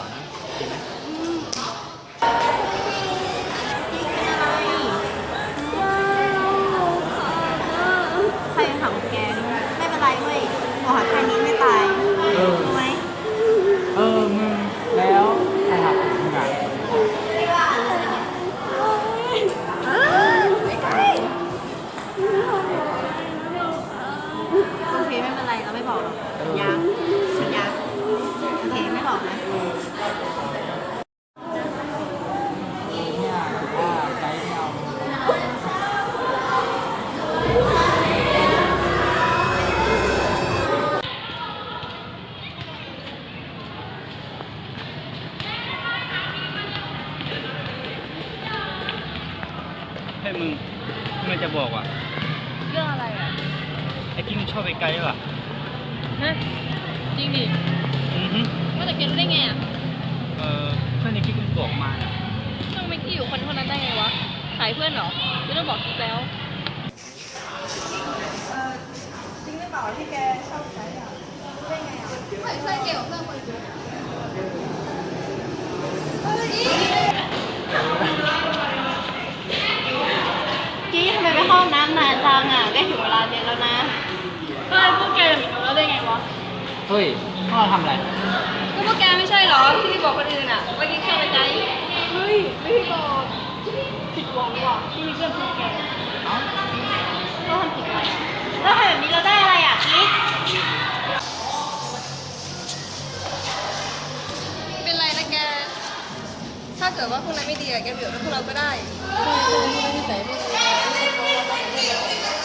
หวานกินไหม เพื่อนเหรอไม่ต้องบอกกิ๊กแล้วจริงหรือเปล่าที่แกชอบใช้อะได้ไงอะเคยเคยเกี่ยวเพื่อนคนอื่นกี้ทำไมไม่เข้าน้ำนานจังอะได้ถึงเวลาเรียนแล้วนะเฮ้ยพวกแกถึงแล้วได้ไงวะเฮ้ยพ่อทำอะไรก็พวกแกไม่ใช่เหรอที่บอกคนอื่นอะว่ากิ๊กร้าไปใจเฮ้ยไม่บอก ผิดหวังว่ะที่มีเพื่อนคุยแกก็ทำผิดไปแล้วทำแบบนี้เราได้อะไรอะคิดเป็นไรนะแก ถ้าเกิดว่าพวกนั้นไม่ดีแกเบียดพวกเราก็ได้ ใช่ใช่ร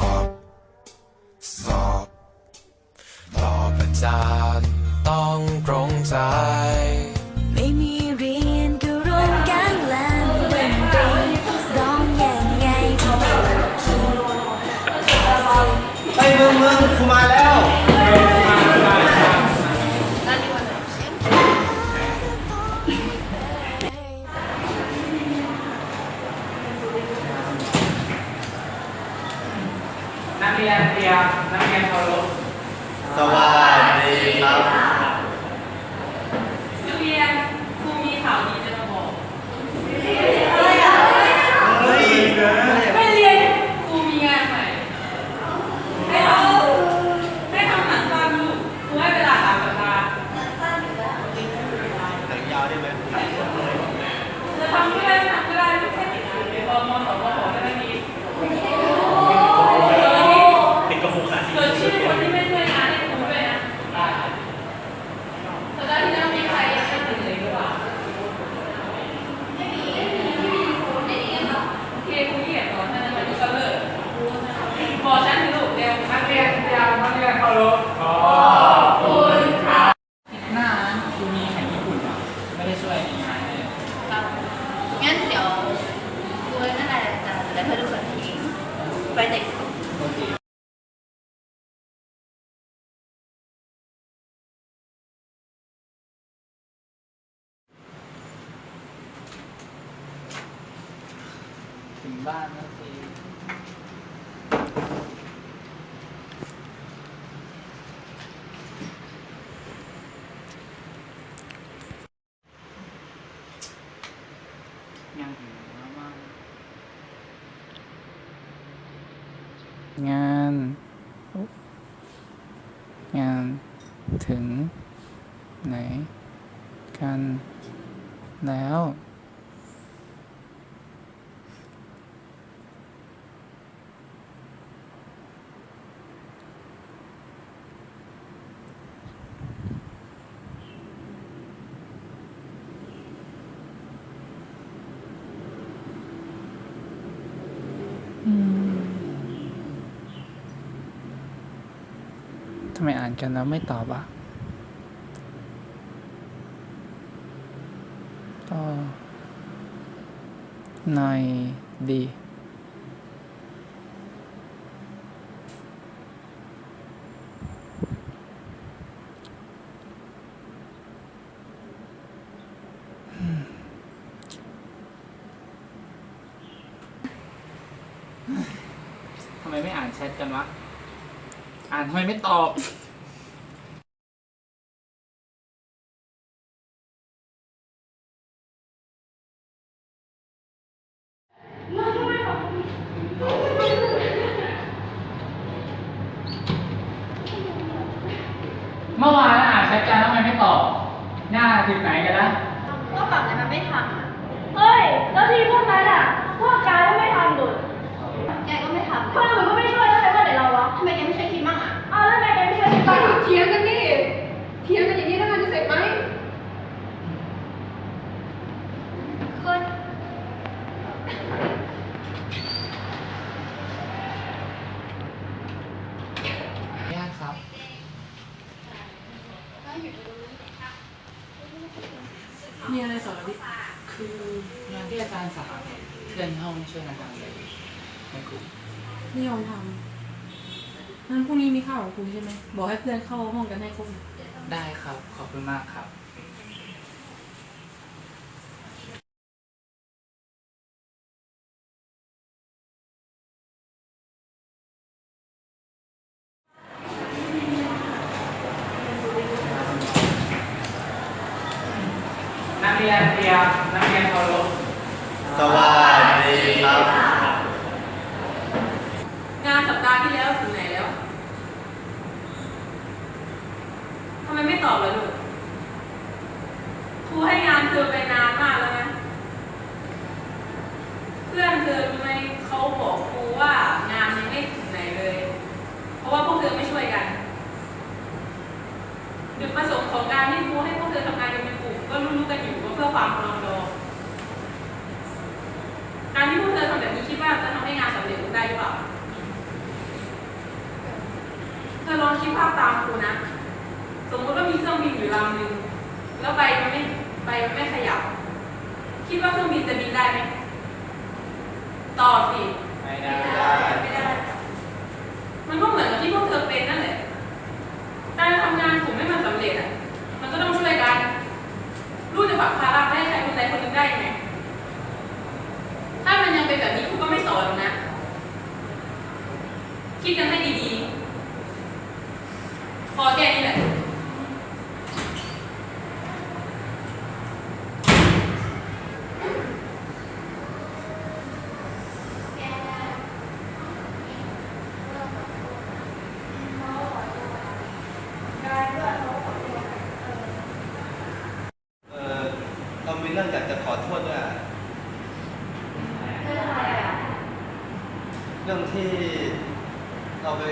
Bob. นักเรียนเตรียมนักเรียนเคารพ สวัสดีครับ project okay. Bye. งาน งานถึง ไหน กัน แล้ว อืม ทำไมอ่านกันแล้วไม่ตอบอะก็ในดีทำไมไม่อ่านแชทกันวะ อ่านทำไมไม่ตอบานสาเพื่อนห้องช่วยกันทำเลยในกลุ่มนิยมทำงั้นพรุ่งนี้มีข่าวของคุณใช่ไหม บอกให้เพื่อนเข้าห้องกันให้ครบ ได้ครับ ขอบคุณมากครับ ったู่ลำนึงแล้วใบมันไม่ใบมันไม่ขยับ คิดว่าเครื่องบินจะบินได้ไหม มีเรื่องอยากจะขอโทษด้วยะเรื่องอะไรอะเรื่องที่เราไป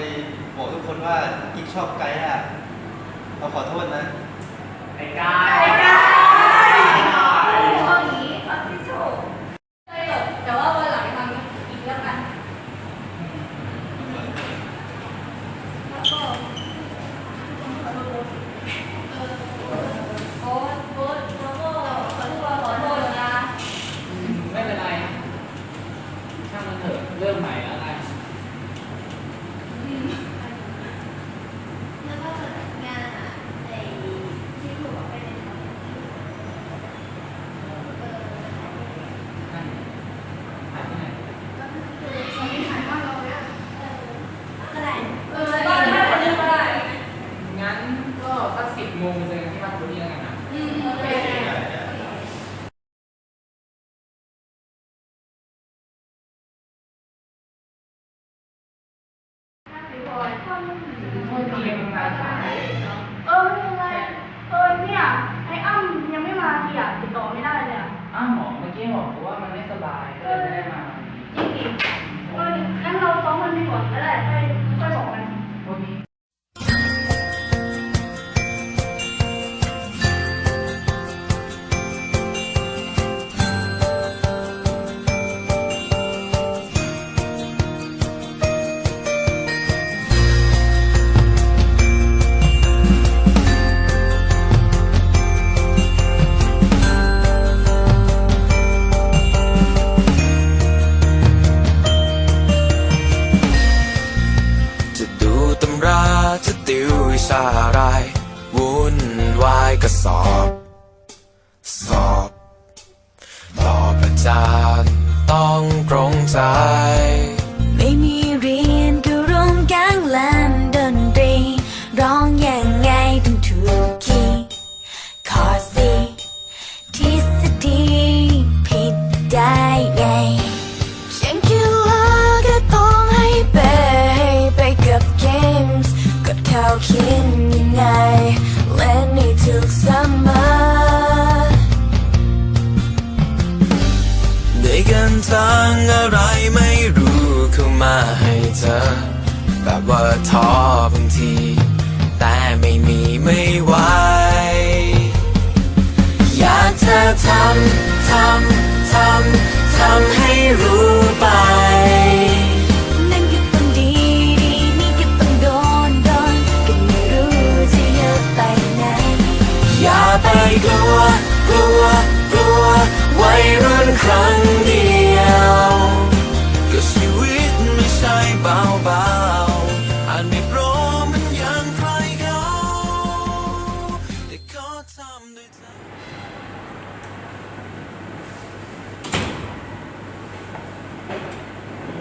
บอกทุกคนว่ากิ๊กชอบไกด์อะเราขอโทษนะ ไอ้ไกายา นให้ถูกเสมอได้กันทางอะไรไม่รู้เข้ามาให้เธ รุ่นครั้งเดียวก็ชีวิตไม่ใช่เบาๆอาจไม่พร้อมมันอย่างใครเขาแต่ขอทำด้วยใจ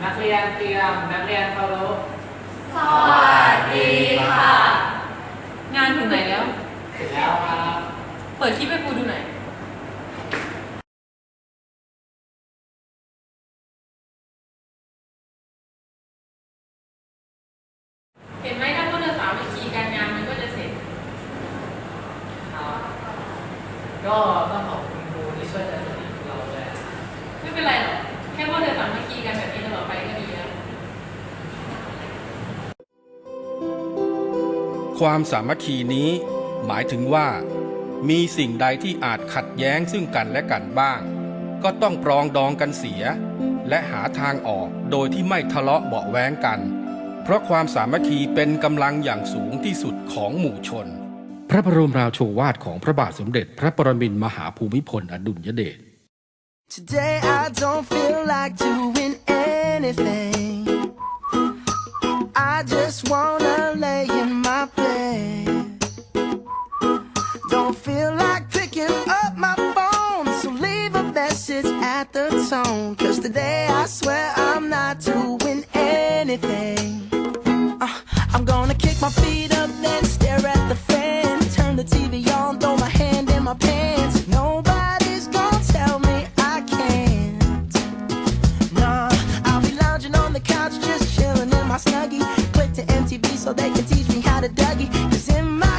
นักเรียนเตรียม นักเรียนเคารพสวัสดีค่ะ งานถึงไหนแล้ว เสร็จแล้วครับ เปิดคลิปให้ครูดูหน่อย ความสามัคคีนี้ หมายถึงว่า มีสิ่งใดที่อาจขัดแย้งซึ่งกันและกันบ้าง ก็ต้องปรองดองกันเสีย และหาทางออกโดยที่ไม่ทะเลาะเบาะแว้งกัน เพราะความสามัคคีเป็นกำลังอย่างสูงที่สุดของหมู่ชน พระบรมราโชวาทของพระบาทสมเด็จพระปรมินทรมหาภูมิพลอดุลยเดช Today I don't feel like doing anything. I just wanna lay in my bed. Tone. Cause today I swear I'm not doing anything. Uh, I'm gonna kick my feet up, then stare at the fan. Turn the TV on, throw my hand in my pants. Nobody's gonna tell me I can't. Nah, I'll be lounging on the couch, just chilling in my snuggie. Click to MTV so they can teach me how to Dougie. Cause in my